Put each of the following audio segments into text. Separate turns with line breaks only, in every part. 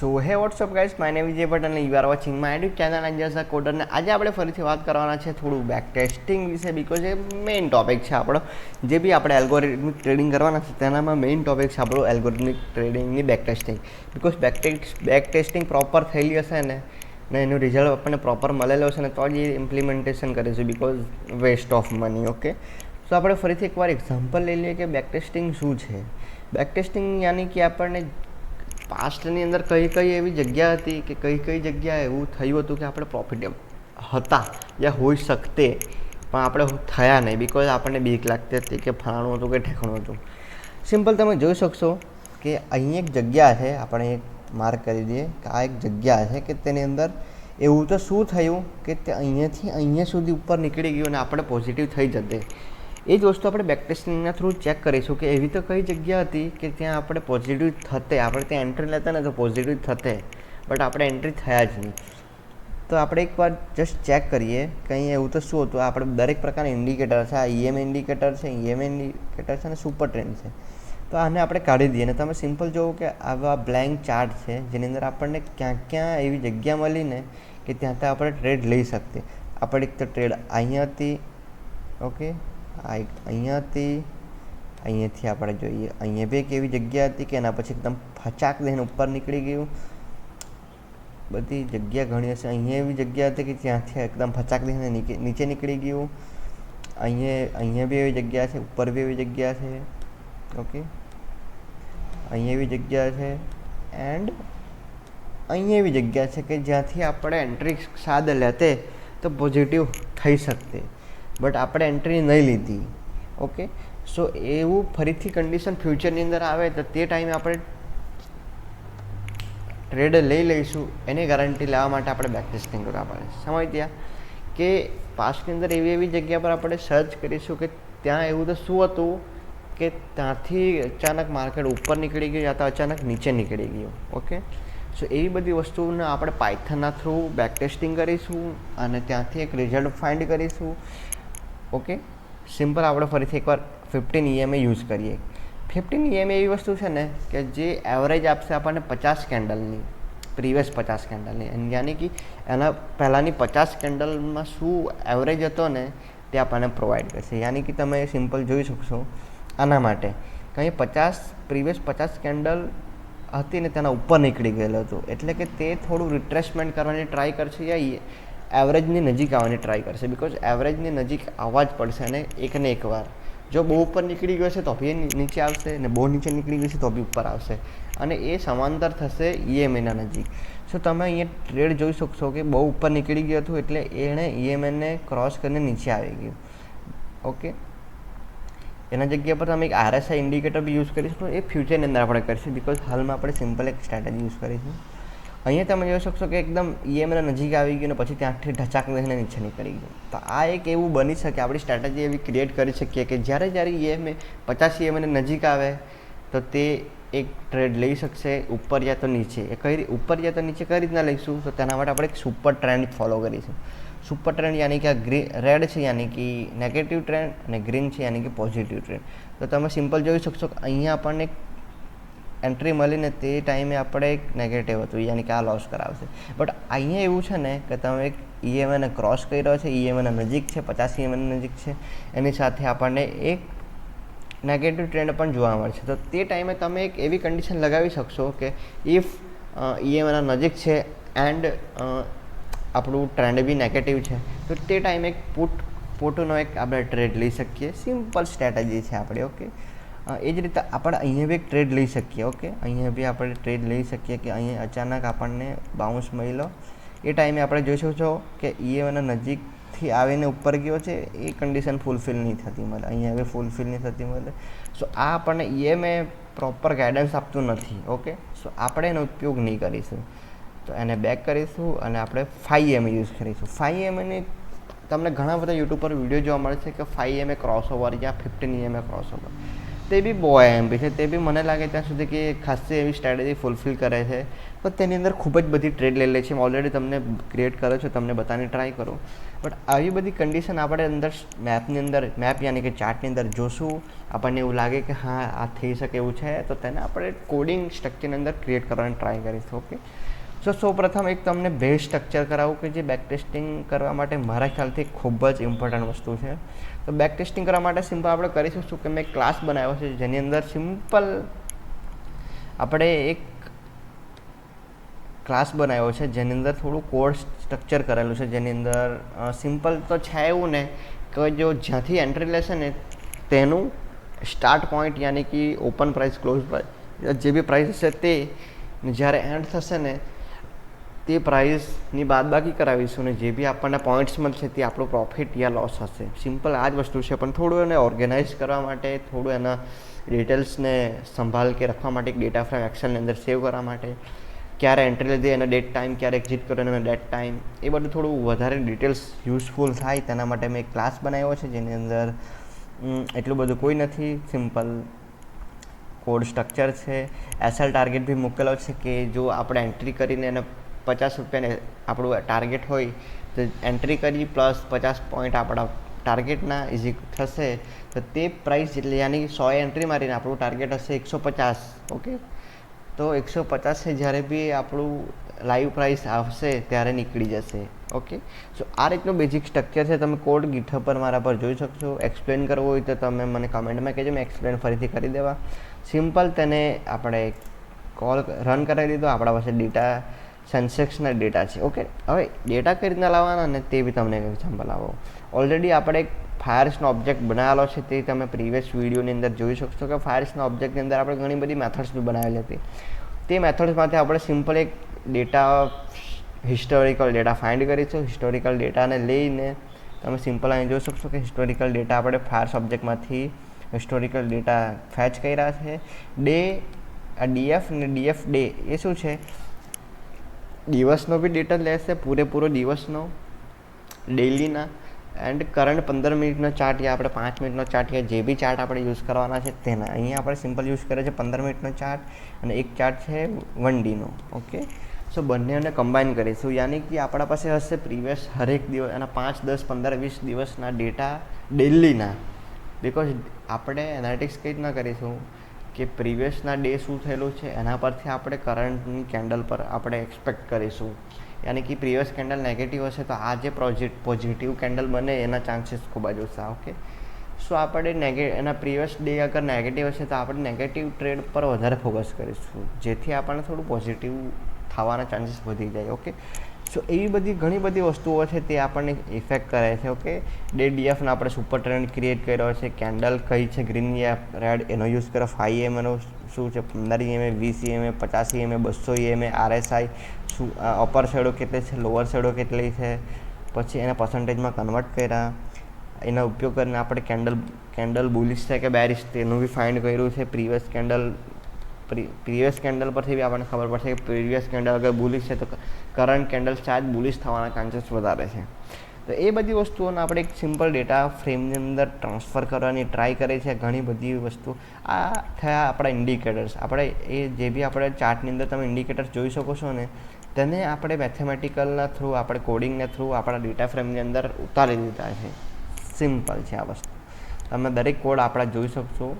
So hey what's up guys my name Vijay Bhatt અને you are watching my YouTube channel એન્જર્સ કોડરને આજે આપણે ફરીથી વાત કરવાના છે થોડું બેક ટેસ્ટિંગ વિશે બીકોઝ એ મેઇન ટોપિક છે આપણો. જે બી આપણે એલ્ગોરિથમિક ટ્રેડિંગ કરવાના છે, તેનામાં મેઇન ટોપિક છે આપણું algorithmic ટ્રેડિંગની back testing because back back testing proper થયેલી હશે ને ને એનું રિઝલ્ટ આપણને પ્રોપર મળેલો હશે ને, તો જ એ ઇમ્પ્લિમેન્ટેશન કરીશું because waste of money okay તો આપણે ફરીથી એકવાર એક્ઝામ્પલ લઈ લઈએ કે બેક ટેસ્ટિંગ શું છે? બેક ટેસ્ટિંગ યાની કે આપણને પાસ્ટની અંદર કઈ કઈ એવી જગ્યા હતી કે કઈ કઈ જગ્યાએ એવું થયું હતું કે આપણે પ્રોફિટેબલ હતા યા હોઈ શકતે, પણ આપણે થયા નહીં બિકોઝ આપણને બીક લાગતી હતી કે ફલાણું હતું કે ઠેકાણું હતું. સિમ્પલ તમે જોઈ શકશો કે અહીં એક જગ્યા છે, આપણે એક માર્ક કરી દઈએ કે આ એક જગ્યા છે કે તેની અંદર એવું તો શું થયું કે તે અહીંયાથી અહીંયા સુધી ઉપર નીકળી ગયું અને આપણે પોઝિટિવ થઈ જતે. એ જ વસ્તુ આપણે બેક ટેસ્ટિંગના થ્રુ ચેક કરીશું કે એવી તો કઈ જગ્યા હતી કે ત્યાં આપણે પોઝિટિવ થતે, આપણે ત્યાં એન્ટ્રી લેતા ને તો પોઝિટિવ થતે બટ આપણે એન્ટ્રી થયા જ નહીં. તો આપણે એકવાર જસ્ટ ચેક કરીએ કંઈ એવું તો શું હતું? આપણે દરેક પ્રકારના ઇન્ડિકેટર છે, આ ઈએમ ઇન્ડિકેટર છે ઈએમ ઇન્ડિકેટર છે અને સુપર ટ્રેન્ડ છે. તો આને આપણે કાઢી દઈએ અને તમે સિમ્પલ જોવો કે આવા બ્લેન્ક ચાર્ટ છે, જેની અંદર આપણને ક્યાં ક્યાં એવી જગ્યા મળીને કે ત્યાં ત્યાં આપણે ટ્રેડ લઈ શકીએ. આપણે એક તો ટ્રેડ અહીંયાથી ઓકે આ એક અહીંયાથી અહીંયાથી આપણે જોઈએ, અહીંયા બી એક એવી જગ્યા હતી કે એના પછી એકદમ ફચાક દઈને ઉપર નીકળી ગયું. બધી જગ્યા ઘણી હશે. અહીંયા એવી જગ્યા હતી કે ત્યાંથી એકદમ ફચાક દઈને નીચે નીકળી ગયું. અહીંયા અહીંયા બી એવી જગ્યા છે, ઉપર બી એવી જગ્યા છે. ઓકે. અહીંયા એવી જગ્યા છે એન્ડ અહીંયા એવી જગ્યા છે કે જ્યાંથી આપણે એન્ટ્રી સાદ લેતે તો પોઝિટિવ થઈ શકતે. બટ આપણે એન્ટ્રી નહીં લીધી. ઓકે સો એવું ફરીથી કન્ડિશન ફ્યુચરની અંદર આવે તો તે ટાઈમે આપણે ટ્રેડ લઈ લઈશું. એની ગેરંટી લેવા માટે આપણે બેક ટેસ્ટિંગ કરવા પડે. સમજ ત્યાં? કે પાસ્ટની અંદર એવી એવી જગ્યા પર આપણે સર્ચ કરીશું કે ત્યાં એવું તો શું હતું કે ત્યાંથી અચાનક માર્કેટ ઉપર નીકળી ગયું, યા તો અચાનક નીચે નીકળી ગયું. ઓકે સો એવી બધી વસ્તુને આપણે પાયથનના થ્રુ બેક ટેસ્ટિંગ કરીશું અને ત્યાંથી એક રિઝલ્ટ ફાઇન્ડ કરીશું. ઓકે? સિમ્પલ આપણે ફરીથી એકવાર ફિફ્ટીન ઈએમએ યુઝ કરીએ. ફિફ્ટીન ઈએમએ એવી વસ્તુ છે ને કે જે એવરેજ આપશે આપણને પચાસ કેન્ડલની પ્રીવિયસ પચાસ કેન્ડલની યાની કે એના પહેલાંની પચાસ કેન્ડલમાં શું એવરેજ હતો ને તે આપણને પ્રોવાઈડ કરશે. યાની કે તમે સિમ્પલ જોઈ શકશો આના માટે. કંઈ પચાસ પ્રીવિયસ પચાસ કેન્ડલ હતી ને તેના ઉપર નીકળી ગયેલો હતો. એટલે કે તે થોડું રિટ્રેસમેન્ટ કરવાની ટ્રાય કરશે યા એવરેજની નજીક આવવાની ટ્રાય કરશે. બિકોઝ એવરેજની નજીક આવવા જ પડશે અને એકને એક વાર જો બહુ ઉપર નીકળી ગયો છે તો બી નીચે આવશે અને બહુ નીચે નીકળી ગયું છે તો બી ઉપર આવશે. અને એ સમાંતર થશે ઈએમએના નજીક. સો તમે અહીંયા ટ્રેડ જોઈ શકશો કે બહુ ઉપર નીકળી ગયું હતું એટલે એણે ઈએમએને ક્રોસ કરીને નીચે આવી ગયું. ઓકે એના જગ્યા પર તમે એક આરએસઆઈ ઇન્ડિકેટર બી યુઝ કરીશું. એ ફ્યુચરની અંદર આપણે કરીશું. બિકોઝ હાલમાં આપણે સિમ્પલ એક સ્ટ્રેટેજી યુઝ કરીશું. અહીંયા તમે જોઈ શકશો કે એકદમ ઈએમએના નજીક આવી ગયું ને પછી ત્યાંથી ઢચાક લઈને નીચે નીકળી ગયું. તો આ એક એવું બની શકે આપણી સ્ટ્રેટેજી એવી ક્રિએટ કરી શકીએ કે જ્યારે જ્યારે ઈએમએ પચાસ ઈએમએને નજીક આવે, તો તે એક ટ્રેડ લઈ શકશે ઉપર યા તો નીચે. એ કઈ ઉપર યા તો નીચે કઈ રીતના લઈશું? તો તેના માટે આપણે એક સુપર ટ્રેન્ડ ફોલો કરીશું. સુપર ટ્રેન્ડ યાની કે આ ગ્રી રેડ છે યાની કે નેગેટિવ ટ્રેન્ડ અને ગ્રીન છે યાની કે પોઝિટિવ ટ્રેન્ડ તો તમે સિમ્પલ જોઈ શકશો કે અહીંયા આપણને એન્ટ્રી મળીને તે ટાઈમે આપણે એક નેગેટિવ હતું, યાની કે આ લોસ કરાવશે. બટ અહીંયા એવું છે ને કે તમે એક ઈએમએને ક્રોસ કર્યો છે ઈએમએના નજીક છે, પચાસ ઈએમઆઈના નજીક છે, એની સાથે આપણને એક નેગેટિવ ટ્રેન્ડ પણ જોવા મળશે તો તે ટાઈમે તમે એક એવી કન્ડિશન લગાવી શકશો કે ઇફ ઈએમઆઈના નજીક છે એન્ડ આપણું ટ્રેન્ડ બી નેગેટિવ છે, તો તે ટાઈમે એક પુટ પોટોનો એક આપણે ટ્રેડ લઈ શકીએ. સિમ્પલ સ્ટ્રેટેજી છે આપણે ઓકે એ જ રીતે આપણે અહીંયા બી એક ટ્રેડ લઈ શકીએ ઓકે અહીંયા બી આપણે ટ્રેડ લઈ શકીએ કે અહીંયા અચાનક આપણને બાઉન્સ મળ્યો. એ ટાઈમે આપણે જોઈશું છો કે ઈએમના નજીકથી આવીને ઉપર ગયો છે, એ કન્ડિશન ફૂલફિલ નહીં થતી મળે. અહીંયા હવે ફૂલફિલ નહીં થતી મળે. સો આ આપણને ઈએમએ પ્રોપર ગાઈડન્સ આપતું નથી ઓકે સો આપણે એનો ઉપયોગ નહીં કરીશું. તો એને બેક કરીશું અને આપણે ફાઈવ એમ યુઝ કરીશું. ફાઈવ એની તમને ઘણા બધા યુટ્યુબ પર વીડિયો જોવા મળે છે કે ફાઈવ એમએ ક્રોસ ઓવર યા ફિફ્ટીન એમએ ક્રોસ ઓવર તે બી બહુ એમપી છે. તે બી મને લાગે ત્યાં સુધી કે ખાસી એવી સ્ટ્રેટેજી ફૂલફિલ કરે છે. પણ તેની અંદર ખૂબ જ બધી ટ્રેડ લઈ લે છે. ઓલરેડી તમને ક્રિએટ કરો છો. તમને બતાની ટ્રાય કરું. બટ આવી બધી કન્ડિશન આપણે અંદર મેપની અંદર મેપ યાની કે ચાર્ટની અંદર જોશું. આપણને એવું લાગે કે હા, આ થઈ શકે એવું છે. તો તેને આપણે કોડિંગ સ્ટ્રક્ચરની અંદર ક્રિએટ કરવાની ટ્રાય કરીશું. ઓકે સો સૌ પ્રથમ એક તમને બેઝ સ્ટ્રક્ચર કરાવું કે જે બેક ટેસ્ટિંગ કરવા માટે મારા ખ્યાલથી ખૂબ જ ઇમ્પોર્ટન્ટ વસ્તુ છે. તો બેક ટેસ્ટિંગ કરવા માટે સિમ્પલ આપણે કરીશું શું કે મેં ક્લાસ બનાવ્યો છે, જેની અંદર સિમ્પલ આપણે એક ક્લાસ બનાવ્યો છે, જેની અંદર થોડું કોડ સ્ટ્રક્ચર કરેલું છે, જેની અંદર સિમ્પલ તો છે એવું ને, કે જો જ્યાંથી એન્ટ્રી લેશે ને, તેનું સ્ટાર્ટ પોઈન્ટ યાની કે ઓપન પ્રાઇસ ક્લોઝ પ્રાઇસ જે બી પ્રાઇસ હશે તે જ્યારે એન્ડ થશે ને તે પ્રાઇસની બાદબાકી કરાવીશું ને જે બી આપણને પોઈન્ટ્સ મળશે તે આપણું પ્રોફિટ યા લોસ હશે. સિમ્પલ આ જ વસ્તુ છે, પણ થોડું એને ઓર્ગેનાઇઝ કરવા માટે, થોડું એના ડિટેલ્સને સંભાળ કે રાખવા માટે, એક ડેટા ફ્રેમ એક્સેલની અંદર સેવ કરવા માટે, ક્યારે એન્ટ્રી લીધી, એનો ડેટ ટાઈમ ક્યારે એક્ઝિટ કર્યો એનો ડેટ ટાઈમ એ બધું થોડું વધારે ડિટેલ્સ યુઝફુલ થાય તેના માટે મેં એક ક્લાસ બનાવ્યો છે, જેની અંદર એટલું બધું કોઈ નથી સિમ્પલ કોડ સ્ટ્રક્ચર છે. એસએલ ટાર્ગેટ બી મૂકેલો છે કે જો આપણે એન્ટ્રી કરીને એને પચાસ રૂપિયાને આપણું ટાર્ગેટ હોય, તો એન્ટ્રી કરી પ્લસ પચાસ પોઈન્ટ આપણા ટાર્ગેટના ઇઝી થશે. તો તે પ્રાઇસ જેટલી, યાની સો એન્ટ્રી મારીને આપણું ટાર્ગેટ હશે એકસો પચાસ ઓકે તો એકસો પચાસે જ્યારે બી આપણું લાઈવ પ્રાઇસ આવશે ત્યારે નીકળી જશે ઓકે સો આ રીતનું બેઝિક સ્ટ્રક્ચર છે. તમે કોડ ગીઠ પર મારા પર જોઈ શકશો. એક્સપ્લેન કરવું હોય તો તમે મને કમેન્ટમાં કહેજો. મેં એક્સપ્લેન ફરીથી કરી દેવા. સિમ્પલ તેને આપણે કોલ રન કરાવી દીધો. આપણા પાસે ડેટા સેન્સેક્સના ડેટા છે. ઓકે? હવે ડેટા કઈ રીતના લાવવાના ને તે બી તમને એક્ઝામ્પલ આવો ઓલરેડી આપણે એક ફાયર્સનો ઓબ્જેક્ટ બનાવેલો છે, તે તમે પ્રીવિયસ વિડીયોની અંદર જોઈ શકશો કે ફાયર્સના ઓબ્જેક્ટની અંદર આપણે ઘણી બધી મેથડ્સ બી બનાવેલી હતી. તે મેથડ્સમાંથી આપણે સિમ્પલ એક ડેટા હિસ્ટોરિકલ ડેટા ફાઇન્ડ કરીશું હિસ્ટોરિકલ ડેટાને લઈને તમે સિમ્પલ અહીં જોઈ શકશો કે હિસ્ટોરિકલ ડેટા આપણે ફાયર્સ ઓબ્જેક્ટમાંથી હિસ્ટોરિકલ ડેટા ફેચ કર્યા છે. ડે આ ડીએફ ને ડીએફ ડે એ શું છે? દિવસનો બી ડેટા લેશે, પૂરેપૂરો દિવસનો ડેઈલીના એન્ડ કરંટ પંદર મિનિટનો ચાર્ટ યા આપણે પાંચ મિનિટનો ચાર્ટ યા જે બી ચાર્ટ આપણે યુઝ કરવાના છે, તેના અહીંયા આપણે સિમ્પલ યુઝ કરે છે, પંદર મિનિટનો ચાર્ટ અને એક ચાર્ટ છે વન ડીનો ઓકે સો બંનેને કમ્બાઈન કરીશું. યાની કે આપણા પાસે હશે પ્રીવિયસ હરેક દિવસ, એના પાંચ, દસ, પંદર, વીસ દિવસના ડેટા ડેલીના બિકોઝ આપણે એનાલિટિક્સ કઈ રીતના કરીશું. કે પ્રીવિયસના ડે શું થયેલું છે, એના પરથી આપણે કરંટની કેન્ડલ પર આપણે એક્સપેક્ટ કરીશું. યાની કે પ્રીવિયસ કેન્ડલ નેગેટિવ હશે, તો આ જે પ્રોજેક્ટ પોઝિટિવ કેન્ડલ બને, એના ચાન્સીસ ખૂબ જ ઓછા ઓકે સો આપણે નેગે એના પ્રીવિયસ ડે અગર નેગેટિવ હશે, તો આપણે નેગેટિવ ટ્રેડ પર વધારે ફોકસ કરીશું. જેથી આપણને થોડું પોઝિટિવ થવાના ચાન્સીસ વધી જાય ઓકે સો એવી બધી ઘણી બધી વસ્તુઓ છે તે આપણને ઇફેક્ટ કરે છે ઓકે ડે ડીએફનો આપણે સુપર ટ્રેન્ડ ક્રિએટ કર્યો છે કેન્ડલ કઈ છે ગ્રીન યા રેડ એનો યુઝ કરો ફાઈ એમ શું છે, પંદર ઈએમએ વીસ એમએ પચાસ એમએ બસો એમએ આરએસઆઈ શું અપર શેડો કેટલી છે લોઅર શેડો કેટલી છે? પછી એના પર્સન્ટેજમાં કન્વર્ટ કર્યા. એનો ઉપયોગ કરીને આપણે કેન્ડલ કેન્ડલ બુલિશ છે કે બેરિશ તેનું બી ફાઇન્ડ કર્યું છે પ્રીવિયસ કેન્ડલ પ્રીવિયસ કેન્ડલ પરથી બી આપણને ખબર પડશે કે પ્રીવિયસ કેન્ડલ અગર બુલિશ છે તો કરંટ કેન્ડલ ચાર્જ બુલિશ થવાના ચાન્સીસ વધારે છે. તો એ બધી વસ્તુઓને આપણે એક સિમ્પલ ડેટા ફ્રેમની અંદર ટ્રાન્સફર કરવાની ટ્રાય કરી છે. ઘણી બધી વસ્તુ આ થયા આપણા ઇન્ડિકેટર્સ આપણે એ જે બી આપણે ચાર્ટની અંદર તમે ઇન્ડિકેટર્સ જોઈ શકો છો ને, તેને આપણે મેથેમેટિકલના થ્રુ આપણે કોડિંગના થ્રુ આપણા ડેટા ફ્રેમની અંદર ઉતારી દીધા છે. સિમ્પલ છે આ વસ્તુ. તમે દરેક કોડ આપણા જોઈ શકશો.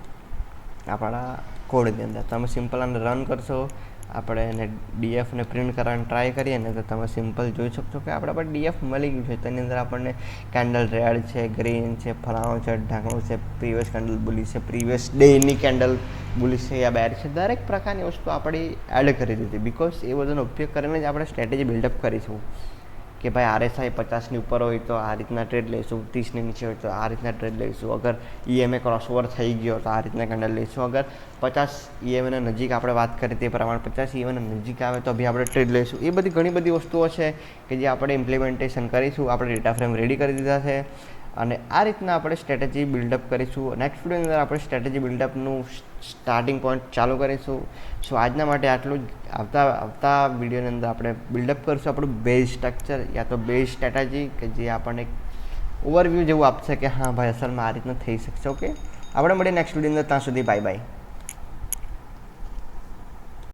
આપણા કોડની અંદર. તમે સિમ્પલ અને રન કરશો, આપણે એને ડીએફને પ્રિન્ટ કરવાની ટ્રાય કરીએ, ને તો તમે સિમ્પલ જોઈ શકશો કે આપણા પર ડીએફ મળી ગયું છે. તેની અંદર આપણને કેન્ડલ રેડ છે ગ્રીન છે, ફલાણો છે, ઢાંકણું છે પ્રીવિયસ કેન્ડલ બુલી છે પ્રીવિયસ ડેની કેન્ડલ બુલી છે યા બેર છે. દરેક પ્રકારની વસ્તુ આપણી એડ કરી દીધી. બિકોઝ એ બધાનો ઉપયોગ કરીને જ આપણે સ્ટ્રેટેજી બિલ્ડઅપ કરીશું કે ભાઈ આરએસઆઈ પચાસની ઉપર હોય તો આ રીતના ટ્રેડ લઈશું, ત્રીસની નીચે હોય તો આ રીતના ટ્રેડ લઈશું. અગર ઈએમએ ક્રોસઓવર થઈ ગયો તો આ રીતના કેન્ડલ લઈશું. અગર પચાસ ઈએમએના નજીક આપણે વાત કરીએ તે પ્રમાણે પચાસ ઈએમએના નજીક આવે તો બી આપણે ટ્રેડ લઈશું. એ બધી ઘણી બધી વસ્તુઓ છે કે જે આપણે ઇમ્પ્લિમેન્ટેશન કરીશું. આપણે ડેટા ફ્રેમ રેડી કરી દીધા છે. અને આ રીતના આપણે સ્ટ્રેટેજી બિલ્ડઅપ કરીશું. નેક્સ્ટ વિડીયોની અંદર આપણે સ્ટ્રેટેજી બિલ્ડઅપનું સ્ટાર્ટિંગ પોઈન્ટ ચાલુ કરીશું. સો આજના માટે આટલું જ. આવતા આવતા વિડીયોની અંદર આપણે બિલ્ડઅપ કરીશું આપણું બેઝ સ્ટ્રક્ચર યા તો બેઝ સ્ટ્રેટેજી કે જે આપણને ઓવરવ્યૂ જેવું આપશે કે હા, ભાઈ, અસલમાં આ રીતના થઈ શકશે. ઓકે આપણે મળીએ નેક્સ્ટ વીડિયો અંદર. ત્યાં સુધી બાય બાય